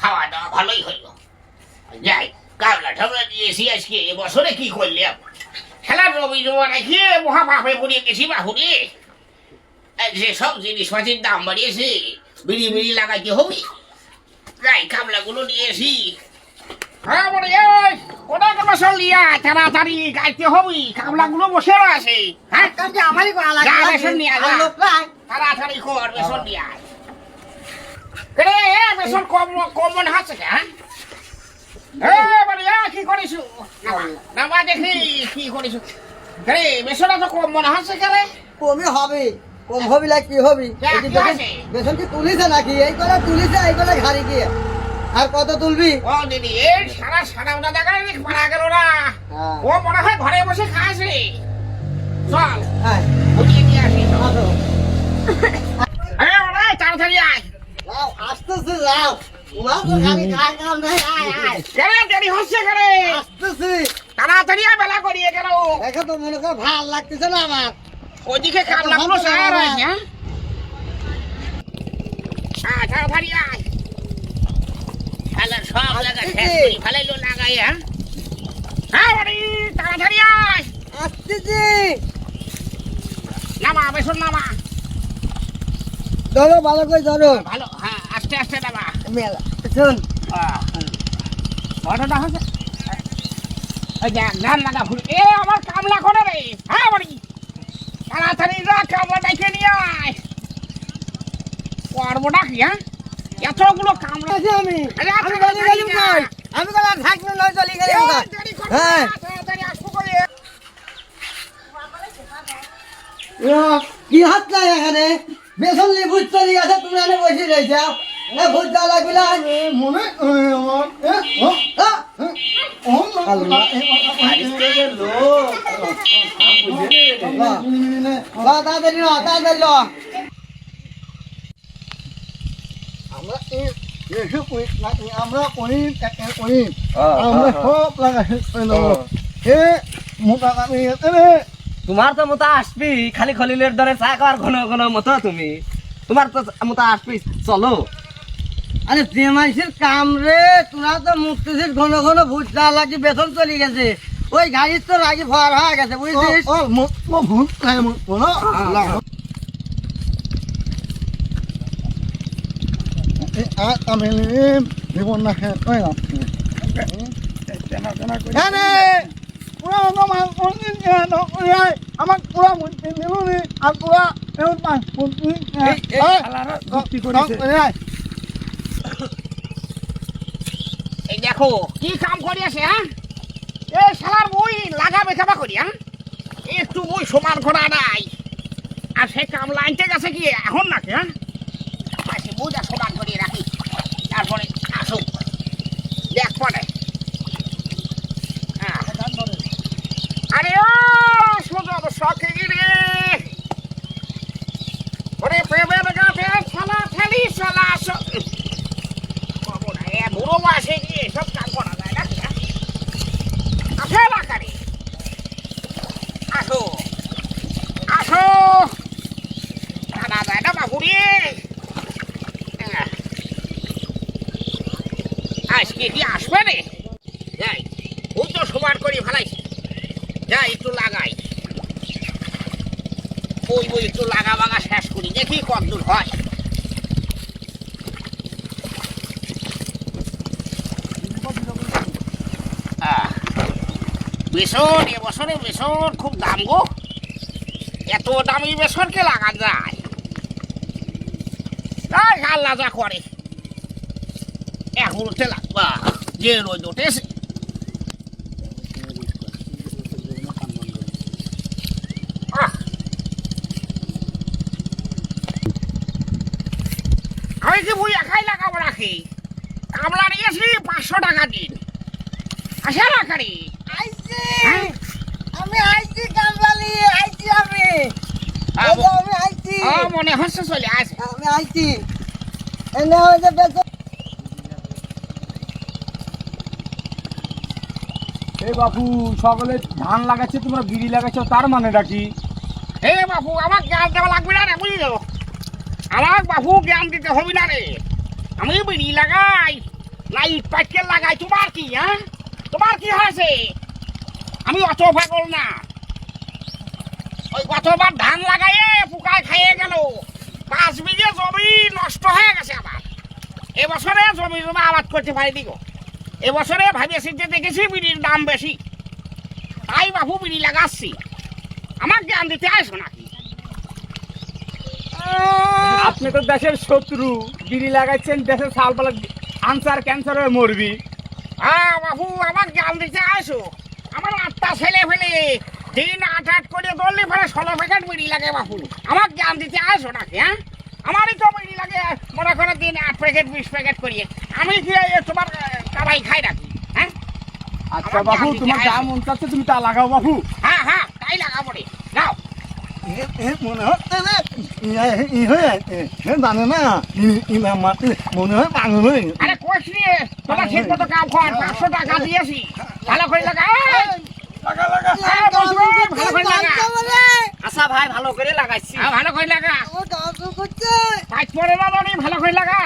খাওয়া দাওয়া ভালোই হইল যাই কাবলা ঠাবলা দিয়েছি আজকে এবছরে কি করলাম? খেলার রবি জমা রেখে মহা পাপে পড়িয়ে গেছি বাহুরে। যে সব জিনিসপাতির দাম বাড়িয়েছে বিড়ি বিড়ি লাগাইতে হবে। যাই কাবলাগুলো নিয়েছি হ্যাঁ বলে এই ওটা কেন চলিয়া তাড়াতাড়ি গাইতে হবে। কাবলাগুলো বসে আছে। হ্যাঁ? আমারই করা লাগে বেসন। তাড়াতাড়ি কর দিয়ে রে বেসন কম কম মনে হচ্ছে কে হ্যাঁ? এ বাড়িয়া কি করিস? নামা দেখি কি করিস। রে বেসনটা তো কম মনে হচ্ছে কে রে? কমই হবে। কম হবি লাগ কি হবি? বেসন- কি তুলিছে নাকি? এই করে তুলিছে এই করে ঘাড়ি গিয়ে। আর কত তুলবি? ও দিদি এই সারা সারা ওটা দেখা মারা গেল না। হ্যাঁ। ও মনে হয় ঘরে বসে খাসে চল বুঝিয়ে নিয়ে আসি। হচ্ছে আসতেছি। তাড়াতাড়ি বেলা করিয়ে গেল। দেখো তো মনে কর ভালো লাগতেছে না আমার। ওইদিকে কামলাগুলো সারা রয়েছে হ্যাঁ? তাড়াতাড়ি আয়। তাহলে সব জায়গা শেষ করি ফেলাইলো লাগাই হ্যাঁ? হ্যাঁ বাড়ি তাড়াতাড়ি আয়। আসতেছি। নামা বেসন নামা। ধরো ভালো করে ধরো। ভালো হ্যাঁ আস্তে আস্তে নামা। মেলা। লাগা ভুল। এ আমার কামলা করে রে? হ্যাঁ বাড়ি। তাড়াতাড়ি যা কামলা ডেকে নিয়ে আয়। করব কি হ্যাঁ? এতগুলো কামলা আছে আমি। আমি চলে কই আমি কলাম থাকলে নয় চলে গেলাম কই। করবি হ্যাঁ। তাড়াতাড়ি আসব। ও, কি হাত এখানে? বেসন নিয়ে চলে গেছে তুমি এখানে বসে রয়েছে। মনে আমার এ, ও, আ, ও, না, আল্লাহ। এ, আরিফতে গেল। বাহ। বাহ, তাড়াতাড়ি ল, তাড়াতাড়ি ল। আমরা এ- এসব করি না, এ আমরা করি এ- এ করি আমরা সব লাগাই এ মোটা কামি এতে রে তোমার তো মতো আসবি খালি খলিলের দরে চা খাওয়ার ঘন ঘন মতো তুমি তোমার তো মতো আসবি চলো আরে যে মানুষের কাম রে? তোরা তো মুক্তেছিস ঘন ঘন ভূত লাগছে বেতন চলে গেছে। ওই গাড়ির তো রাগি ফার হয়ে গেছে বুঝছিস? ও মত ভুল নাই মত না দেখো। কি কাম করি আছে হ্যাঁ? এ সালার বই লাগা বেখাবা করি হ্যাঁ? একটু বই সমান করা নাই। আর সে কাম লাইনতে গেছে কি, এখন নাকি হ্যাঁ? আচ্ছা বুঝা সমান করিয়ে রাখি তারপরে আসুক দেখ পরে হ্যাঁ। আরে ও সোজা শখে গিরে ওরে প্রেমের গাছে ছালা ছালি ছালা এ মাসে গিয়ে সব কাম করা যায় না আসে লাকারি আসো। আসো। টানা যায় না বাবুরি? আজকে কি আসবে রে? যাই ওই তো সমান করে ফেলাইছি। যাই, একটু লাগাই। ওই ওই একটু লাগা বাগা শেষ করি। দেখি কতদূর হয়। বেসন এবছরে বেসন খুব দাম গো। এত দামি বেসনকে লাগা যায়? তাই আল্লাহ যা করে। এখন উঠতে লাগবা যে রোদ উঠেছে। আমি কি বই একাই লাগাবো নাকি? কামলা নিয়েছি পাঁচশো টাকা দিন। আসে লাকারি আইছি? আমি আইছি কামবালি আইছি আমি। আহ, এই যে আমি আইছি। ও মনে হচ্ছে চলে আসে আমি আইছি। এনে বেতন বাপু সকলে ধান লাগাচ্ছে তোমরা বিড়ি লাগাচ্ছ তার মানে কি? হে বাপু আমার জ্ঞান দেওয়া লাগবে না রে বুঝলি? আমার বাপু জ্ঞান দিতে হবে না রে। আমি বিড়ি লাগাই না ইট পাটকে লাগাই তোমার কি হ্যাঁ? তোমার কি হয়েছে? আমি অত পাগল না। ওই গতবার ধান লাগাইয়ে পোকায় খাইয়ে গেল। পাঁচ বিঘে জমি নষ্ট হয়ে গেছে আমার এবছরে জমি জমা আবাদ করতে পারিনি গো। এবছরে ভাবিয়েছি যে দেখেছি বিড়ির দাম বেশি। তাই বাবু বিড়ি লাগাচ্ছি। আমার জ্ঞান দিতে আসো নাকি? আপনি তো দেশের শত্রু। বিড়ি লাগাইছেন দেশের সালপালা আনসার ক্যান্সার হয়ে মরবি। হ্যাঁ বাবু আমার জ্ঞান দিতে আসো ছেলে ফেলে। দিন আট আট করে দললে ফেলে ষোলো প্যাকেট বিড়ি লাগে বাবু আমার জ্ঞান দিতে আসো নাকি হ্যাঁ? আমারই তো বিড়ি লাগে মনে করো দিন আট প্যাকেট বিশ প্যাকেট করিয়ে। আমি কি তোমার আহ, খাই নাকি হ্যাঁ? আচ্ছা বাবু তোমার যা মন চাচ্ছে তুমি তা লাগাও বাবু হ্যাঁ হ্যাঁ তাই লাগাবো রে। এ মনে হচ্ছে জানে না মনে হয় আরে কোচ নিয়ে তোরা ঠিক মতো কাম কর পাঁচশো টাকা দিয়েছি। ভালো করে করে লাগা। আচ্ছা ভাই ভালো করে লাগাইছি। হ্যাঁ, ভালো করে লাগা। ভালো করে লাগা।